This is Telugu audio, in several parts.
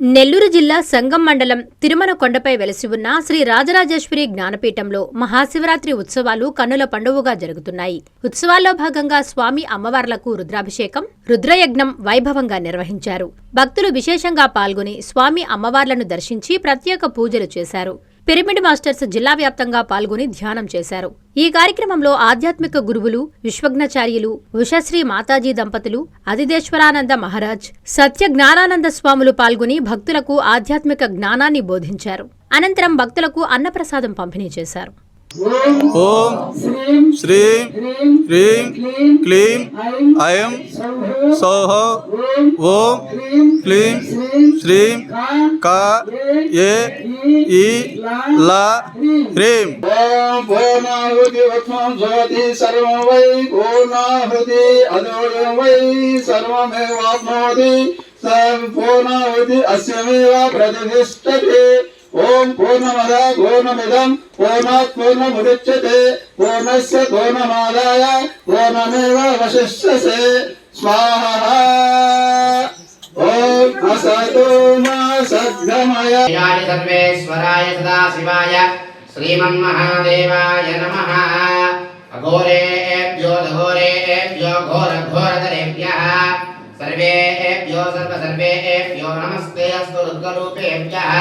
నెల్లూరు జిల్లా సంగం మండలం తిరుమల కొండపై వెలసి ఉన్న శ్రీ రాజరాజేశ్వరి జ్ఞానపీఠంలో మహాశివరాత్రి ఉత్సవాలు కన్నుల పండువగా జరుగుతున్నాయి. ఉత్సవాల్లో భాగంగా స్వామి అమ్మవార్లకు రుద్రాభిషేకం రుద్రయజ్ఞం వైభవంగా నిర్వహించారు. భక్తులు విశేషంగా పాల్గొని స్వామి అమ్మవార్లను దర్శించి ప్రత్యేక పూజలు చేశారు. పిరమిడ్ మాస్టర్స్ జిల్లా వ్యాప్తంగా పాల్గొని ధ్యానం చేశారు. ఈ కార్యక్రమంలో ఆధ్యాత్మిక గురువులు విశ్వజ్ఞాచార్యులు ఉషశ్రీ మాతాజీ దంపతులు అదిదేశ్వరానంద మహారాజ్ సత్య జ్ఞానానంద స్వాములు పాల్గొని భక్తులకు ఆధ్యాత్మిక జ్ఞానాన్ని బోధించారు. అనంతరం భక్తులకు అన్నప్రసాదం పంపిణీ చేశారు. ఓం శ్రీం హ్రీం క్లీం ఐం సౌహ ఓం క్లీం శ్రీం కా ఏ ఈ లా హ్రీం ఓం పూర్ణాహుతి ఉత్మం జ్యోతి సర్వం వై పూర్ణాహుతి అదోయం వై సర్వమేవాప్నోతి పూర్ణాహుతి అస్యమేవ ప్రతిష్టతే ఓం పూర్ణమద పూర్ణమిదం పూర్ణాత్ పూర్ణముదచ్యతే పూర్ణస్య పూర్ణమాదాయ పూర్ణమేవ వశిష్యసే స్వాహా ఓం అసతో మా సద్గమయ याय सर्वेश्वराय सदाशिवाय श्रीमन्महादेवाय नमः अघोरेभ्यो दघोरेभ्यो घोरघोरतरेभ्यः सर्वेभ्यो सर्वसर्वेभ्यो नमस्ते अस्तु रुद्ररूपेभ्यः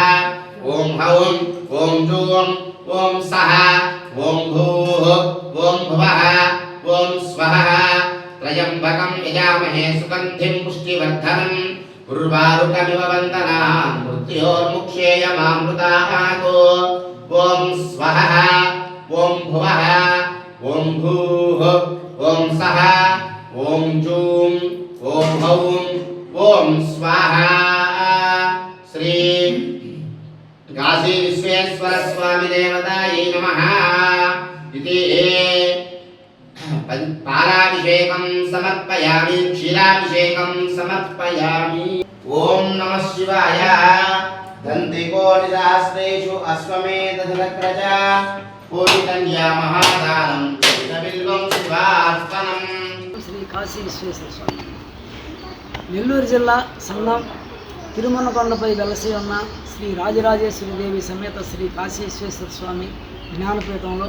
ఓం హౌం ఓం జూం ఓం సహ ఓం భూః ఓం భువః ఓం స్వః త్రయంబకం యజామహే సుగంధిం పుష్టివర్ధనం ఉర్వారుకమివ వందనాన్ మృత్యోర్ముక్షేయమామృతాహాకో ఓం స్వః ఓం భువః ఓం భూః ఓం సహ ఓం జూం ఓం హౌం ఓం స్వాహ శ్రీ కాశీ విశ్వేశ్వర స్వామి దేవతాయే నమ ఇది పాలాభిషేకం సమర్పయామి క్షీరాభిషేకం సమర్పయామి. ఓం నమ శివాయ. దంతికోటిసహస్రేషు అశ్వమేధరక్రజ కోటికన్యా మహాదానం బిల్వం శివాస్తనం శ్రీ కాశీ విశ్వేశ్వర స్వామి. నెల్లూరు జిల్లా సన్నం తిరుమలకొండపై వెలసి ఉన్న శ్రీ రాజరాజేశ్వరిదేవి సమేత శ్రీ కాశీశ్వేశ్వర స్వామి జ్ఞానపీఠంలో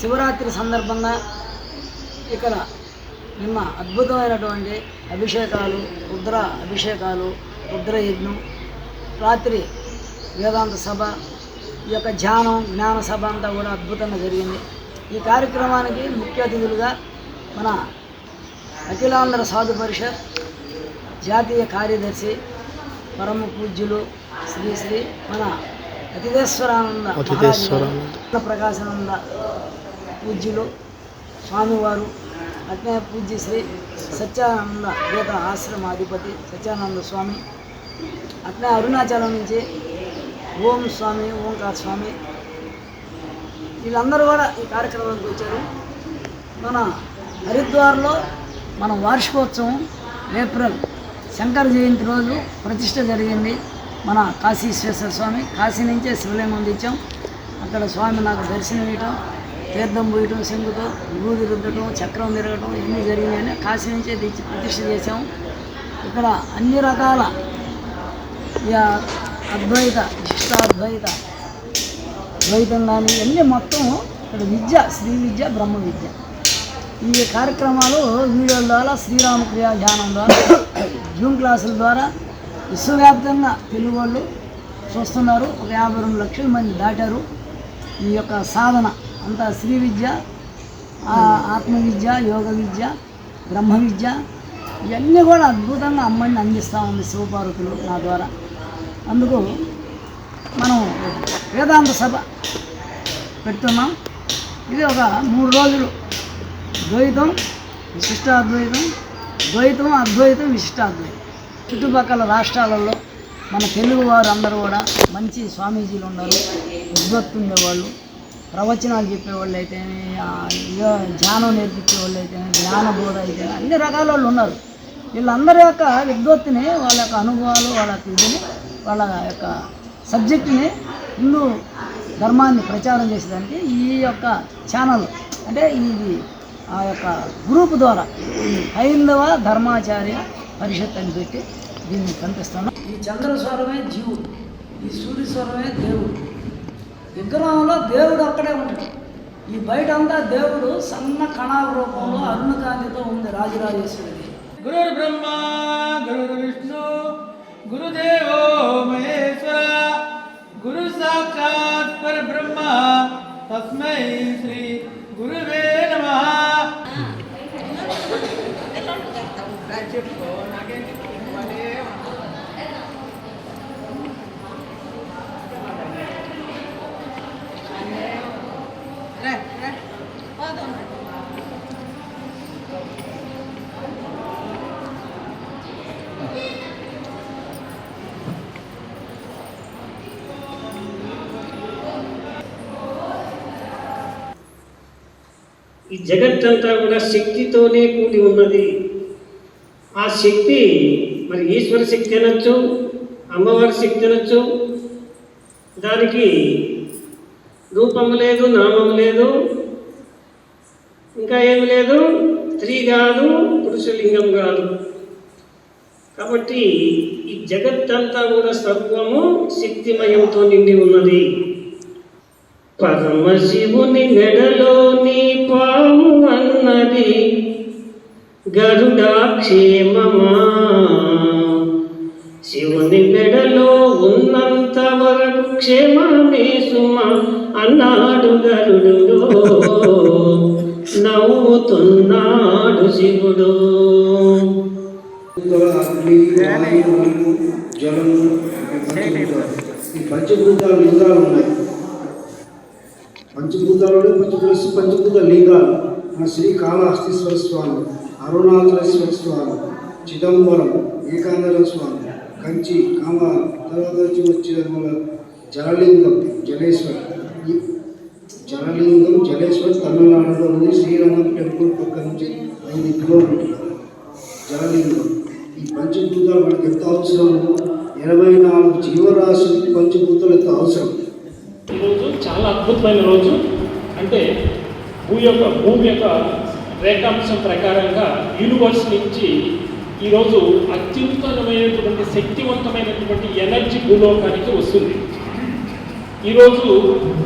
శివరాత్రి సందర్భంగా ఇక్కడ నిన్న అద్భుతమైనటువంటి అభిషేకాలు రుద్ర అభిషేకాలు రుద్రయజ్ఞం రాత్రి వేదాంత సభ ఈ యొక్క ధ్యానం జ్ఞాన సభ అంతా కూడా అద్భుతంగా జరిగింది. ఈ కార్యక్రమానికి ముఖ్య అతిథులుగా మన అఖిలాంధ్ర సాధు పరిషత్ జాతీయ కార్యదర్శి పరమ పూజ్యులు శ్రీ శ్రీ మన అతిథేశ్వరానంద ప్రకాశానంద పూజ్యులు స్వామివారు అట్నే పూజ్య శ్రీ సత్యానంద గీత ఆశ్రమ అధిపతి సత్యానంద స్వామి అట్నే అరుణాచలం నుంచి ఓం స్వామి ఓంకార్ స్వామి వీళ్ళందరూ కూడా ఈ కార్యక్రమానికి వచ్చారు. మన హరిద్వార్లో మన వార్షికోత్సవం ఏప్రిల్ శంకర జయంతి రోజు ప్రతిష్ట జరిగింది. మన కాశీశ్వేశ్వర స్వామి కాశీ నుంచే శివలింగం తెచ్చాం అక్కడ స్వామి నాకు దర్శనం ఇవ్వటం తీర్థం పోయటం శంకుతో విభూతి రుద్దటం చక్రం తిరగటం ఇవన్నీ జరిగినాయని కాశీ నుంచే తెచ్చి ప్రతిష్ట చేసాం ఇక్కడ అన్ని రకాల ఇక అద్వైత విశిష్టాద్వైత ద్వైతం కానీ ఇవన్నీ మొత్తం ఇక్కడ విద్య శ్రీ విద్య బ్రహ్మ విద్య. ఈ కార్యక్రమాలు వీడియోల ద్వారా శ్రీరామక్రియ ధ్యానం ద్వారా జూమ్ క్లాసుల ద్వారా విశ్వవ్యాప్తంగా తెలుగు వాళ్ళు చూస్తున్నారు. ఒక యాభై రెండు లక్షల మంది దాటారు. ఈ యొక్క సాధన అంతా శ్రీ విద్య ఆత్మవిద్య ఆత్మ విద్య యోగ విద్య బ్రహ్మ విద్య ఇవన్నీ కూడా అద్భుతంగా అమ్మని అందిస్తూ ఉంది శివపార్వతులు నా ద్వారా. అందుకు మనం వేదాంత సభ పెడుతున్నాం. ఇది ఒక మూడు రోజులు ద్వైతం విశిష్టాద్వైతం ద్వైతం అద్వైతం విశిష్టాద్వైతం చుట్టుపక్కల రాష్ట్రాలలో మన తెలుగు వారు అందరూ కూడా మంచి స్వామీజీలు ఉన్నారు విద్వత్తు ఉండేవాళ్ళు ప్రవచనాలు చెప్పేవాళ్ళు అయితే ధ్యానం నేర్పించే వాళ్ళు జ్ఞాన బోధ అయితే అన్ని రకాల వాళ్ళు ఉన్నారు. వీళ్ళందరి యొక్క విద్వత్తుని వాళ్ళ యొక్క అనుభవాలు వాళ్ళ యొక్క ఇదిని వాళ్ళ యొక్క సబ్జెక్టుని హిందూ ధర్మాన్ని ప్రచారం చేసేదానికి ఈ యొక్క ఛానల్. అంటే ఇది ఆ యొక్క గ్రూప్ ద్వారా హైందవ ధర్మాచార్య పరిషత్ అని పెట్టి దీన్ని కనిపిస్తున్నాం ఈ చంద్రస్వరమే జీవుడు ఈ సూర్యస్వరమే దేవుడు. విగ్రహంలో దేవుడు అక్కడే ఉంటాడు. ఈ బయట అంతా దేవుడు సన్న కణాల రూపంలో అరుణకాంతితో ఉంది రాజరాజేశ్వరిది గురుర్బ్రహ్మ గురుర్విష్ణు గురుదేవో మహేశ్వర గురు సాక్షాత్ పరబ్రహ్మ తస్మై శ్రీ గురువే నమః ఈ జగత్తంతా కూడా శక్తితోనే కూడి ఉన్నది. శక్తి మరి ఈశ్వర శక్తి అనొచ్చు అమ్మవారి శక్తి అనొచ్చు దానికి రూపం లేదు నామం లేదు ఇంకా ఏమి లేదు? స్త్రీ కాదు పురుషలింగం కాదు కాబట్టి ఈ జగత్తంతా కూడా సర్వము శక్తిమయంతో నిండి ఉన్నది. పరమశివుని మెడలోని పాము అన్నది గరుడాక్షేమమా? శివుని మెడలో ఉన్నంత వరకు క్షేమమే సుమ అన్నాడు గరుడు నవ్వుతున్నాడు శివుడు. జలము ఈ పంచభూతాలు లింగాలు ఉన్నాయి. పంచభూతాలు పంచభూత పంచభూత లింగాలు మన శ్రీకాళహస్తీశ్వర స్వామి. అరుణాచలేశ్వర స్వామి చిదంబరం ఏకాంబర స్వామి కంచి కామ తర్వాత వచ్చి వచ్చే జలలింగం జలేశ్వర్ ఈ జలలింగం జలేశ్వర్ తమిళనాడులో ఉంది. శ్రీరంగం టెంపుల్ పక్క నుంచి ఐదు కిలోమీటర్లు. జలలింగం ఈ పంచభూతాలు మనకి ఎంత అవసరం? ఇరవై నాలుగు జీవరాశులకి పంచభూతాలు ఎంత అవసరం? ఈరోజు చాలా అద్భుతమైన రోజు. అంటే భూ యొక్క భూమి యొక్క రేఖాంశం ప్రకారంగా యూనివర్స్ నుంచి ఈరోజు అత్యుత్తమైనటువంటి శక్తివంతమైనటువంటి ఎనర్జీ భూలోకానికి వస్తుంది. ఈరోజు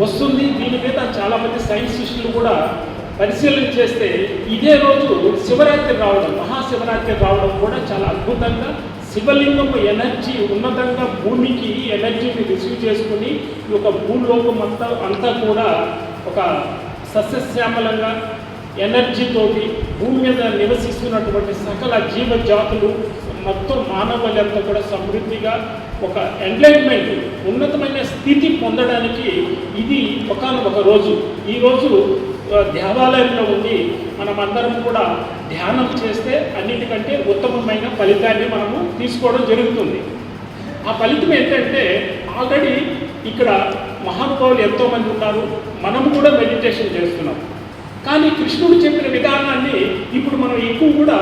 వస్తుంది దీని మీద చాలామంది సైంటిస్టులు కూడా పరిశీలన చేస్తే ఇదే రోజు శివరాత్రి రావడం మహాశివరాత్రి రావడం కూడా చాలా అద్భుతంగా శివలింగం ఎనర్జీ ఉన్నతంగా భూమికి ఎనర్జీని రిసీవ్ చేసుకుని ఈ యొక్క భూలోకం అంతా అంతా కూడా ఒక సస్యశ్యామలంగా ఎనర్జీతోటి భూమి మీద నివసిస్తున్నటువంటి సకల జీవజాతులు మొత్తం మానవాళంతా కూడా సమృద్ధిగా ఒక ఎంటర్టైన్మెంట్ ఉన్నతమైన స్థితి పొందడానికి ఇది ఒక రోజు. ఈ రోజు దేవాలయంలో ఉండి మనం అందరం కూడా ధ్యానం చేస్తే అన్నిటికంటే ఉత్తమమైన ఫలితాన్ని మనము తీసుకోవడం జరుగుతుంది. ఆ ఫలితం ఏంటంటే ఆల్రెడీ ఇక్కడ మహానుభావులు ఎంతోమంది ఉన్నారు. మనము కూడా మెడిటేషన్ చేస్తున్నాం. కానీ కృష్ణుడు చెప్పిన విధానాన్ని ఇప్పుడు మనం ఎక్కువ కూడా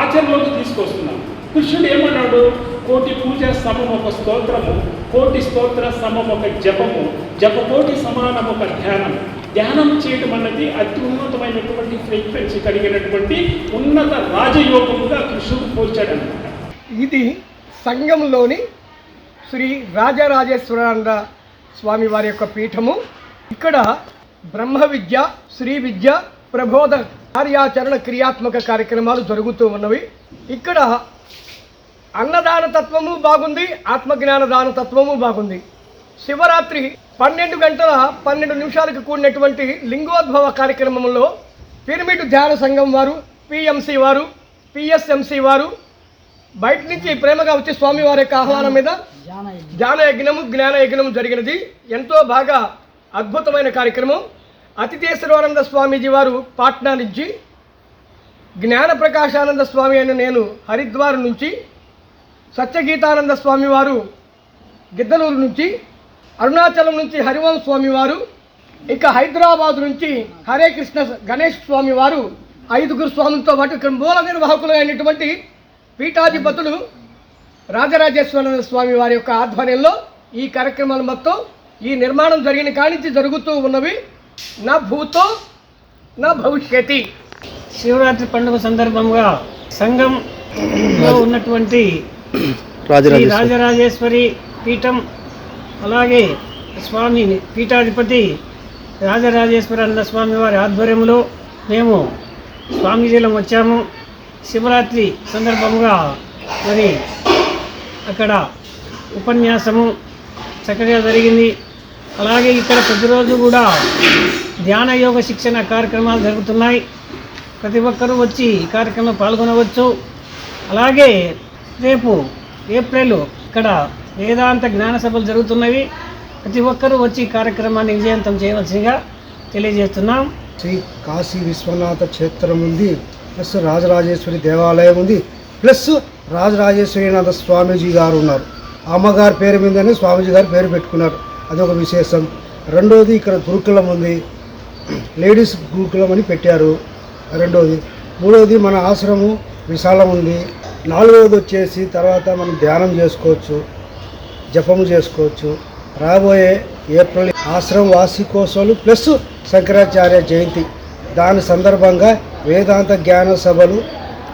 ఆచరణలోకి తీసుకొస్తున్నాం. కృష్ణుడు ఏమన్నాడు? కోటి పూజ సమం ఒక స్తోత్రము కోటి స్తోత్ర సమం ఒక జపము జపకోటి సమానం ఒక ధ్యానం. ధ్యానం చేయడం అన్నది అతి ఉన్నతమైనటువంటి ఫ్రీక్వెన్సీ కలిగినటువంటి ఉన్నత రాజయోగముగా కృష్ణుడు పోల్చాడనమాట ఇది సంఘంలోని శ్రీ రాజరాజేశ్వరానంద స్వామి వారి యొక్క పీఠము. ఇక్కడ బ్రహ్మ విద్య శ్రీ విద్య ప్రబోధ కార్యాచరణ క్రియాత్మక కార్యక్రమాలు జరుగుతూ ఉన్నవి. ఇక్కడ అన్నదాన తత్వము బాగుంది ఆత్మజ్ఞాన దాన తత్వము బాగుంది. శివరాత్రి పన్నెండు గంటల పన్నెండు నిమిషాలకు కూడినటువంటి లింగోద్భవ కార్యక్రమంలో పిరమిడ్ ధ్యాన సంఘం వారు పిఎంసి వారు పిఎస్ఎంసి వారు బయట నుంచి ప్రేమగా వచ్చి స్వామి వారి యొక్క ఆహ్వానం మీద ధ్యాన యజ్ఞము జ్ఞాన యజ్ఞము జరిగినది. ఎంతో బాగా అద్భుతమైన కార్యక్రమం. అతిథేశ్వరానంద స్వామీజీ వారు పాట్నా నుంచి జ్ఞాన ప్రకాశానంద స్వామి అయిన నేను హరిద్వార్ నుంచి సత్యగీతానంద స్వామి వారు గిద్దలూరు నుంచి అరుణాచలం నుంచి హరివం స్వామి వారు ఇక హైదరాబాద్ నుంచి హరే కృష్ణ గణేష్ స్వామి వారు ఐదుగురు స్వాములతో పాటు ఇక్కడ మూల నిర్వాహకులు అయినటువంటి పీఠాధిపతులు రాజరాజేశ్వర స్వామి వారి యొక్క ఆధ్వర్యంలో ఈ కార్యక్రమాలు మొత్తం ఈ నిర్మాణం జరిగిన కానించి జరుగుతూ ఉన్నవి నా భూతో నా భవిష్యతి. శివరాత్రి పండుగ సందర్భంగా సంఘంలో ఉన్నటువంటి శ్రీ రాజరాజేశ్వరి పీఠం అలాగే స్వామి పీఠాధిపతి రాజరాజేశ్వరానంద స్వామి వారి ఆధ్వర్యంలో మేము స్వామీజీలం వచ్చాము. శివరాత్రి సందర్భంగా మరి అక్కడ ఉపన్యాసము చక్కగా జరిగింది. అలాగే ఇక్కడ ప్రతిరోజు కూడా ధ్యాన యోగ శిక్షణ కార్యక్రమాలు జరుగుతున్నాయి. ప్రతి ఒక్కరూ వచ్చి ఈ కార్యక్రమంలో పాల్గొనవచ్చు. అలాగే రేపు ఏప్రిల్ ఇక్కడ వేదాంత జ్ఞాన సభలు జరుగుతున్నవి. ప్రతి ఒక్కరూ వచ్చి ఈ కార్యక్రమాన్ని విజయవంతం చేయవలసిందిగా తెలియజేస్తున్నాం. శ్రీ కాశీ విశ్వనాథ క్షేత్రం ఉంది. ప్లస్ రాజరాజేశ్వరి దేవాలయం ఉంది. ప్లస్ రాజరాజేశ్వరీనాథ స్వామీజీ గారు ఉన్నారు. అమ్మగారి పేరు మీదనే స్వామీజీ గారు పేరు పెట్టుకున్నారు. అదొక విశేషం. రెండోది ఇక్కడ గురుకులం ఉంది. లేడీస్ గురుకులం అని పెట్టారు. రెండోది. మూడోది మన ఆశ్రమం విశాలం ఉంది. నాలుగవది వచ్చేసి తర్వాత మనం ధ్యానం చేసుకోవచ్చు. జపము చేసుకోవచ్చు. రాబోయే ఏప్రిల్ ఆశ్రమ వార్షికోత్సవాలు ప్లస్ శంకరాచార్య జయంతి. దాని సందర్భంగా వేదాంత జ్ఞాన సభలు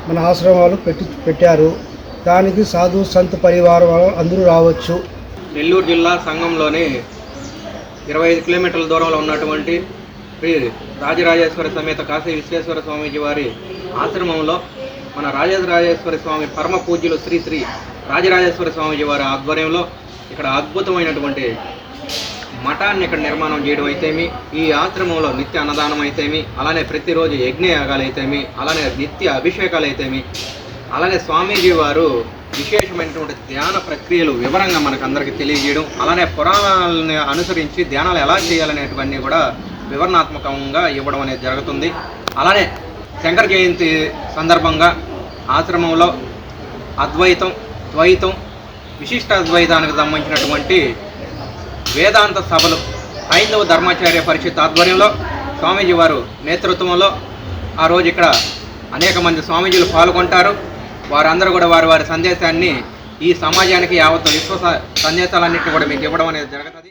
మన ఆశ్రమాలు పెట్టి పెట్టారు. దానికి సాధు సంత్ పరివారం అందరూ రావచ్చు. నెల్లూరు జిల్లా సంఘంలోని ఇరవై ఐదు కిలోమీటర్ల దూరంలో ఉన్నటువంటి శ్రీ రాజరాజేశ్వర సమేత కాశీ విశ్వేశ్వర స్వామీజీ వారి ఆశ్రమంలో మన రాజరాజేశ్వర స్వామి పరమ పూజ్యులు శ్రీ శ్రీ రాజరాజేశ్వర స్వామీజీ వారి ఆధ్వర్యంలో ఇక్కడ అద్భుతమైనటువంటి మఠాన్ని ఇక్కడ నిర్మాణం చేయడం అయితేమి ఈ ఆశ్రమంలో నిత్య అన్నదానం అయితేమి అలానే ప్రతిరోజు యజ్ఞయాగాలు అయితేమి అలానే నిత్య అభిషేకాలు అయితేమి అలానే స్వామీజీ వారు విశేషమైనటువంటి ధ్యాన ప్రక్రియలు వివరంగా మనకు అందరికీ తెలియజేయడం అలానే పురాణాలను అనుసరించి ధ్యానాలు ఎలా చేయాలనేటువన్నీ కూడా వివరణాత్మకంగా ఇవ్వడం అనేది జరుగుతుంది. అలానే శంకర జయంతి సందర్భంగా ఆశ్రమంలో అద్వైతం ద్వైతం విశిష్ట అద్వైతానికి సంబంధించినటువంటి వేదాంత సభలు హైందవ ధర్మాచార్య పరిషత్ ఆధ్వర్యంలో స్వామీజీ వారు నేతృత్వంలో ఆ రోజు ఇక్కడ అనేక మంది స్వామీజీలు పాల్గొంటారు. వారందరూ కూడా వారి వారి సందేశాన్ని ఈ సమాజానికి యావత్తు విశ్వ సందేశాలన్నింటినీ కూడా మీకు ఇవ్వడం అనేది జరుగుతుంది.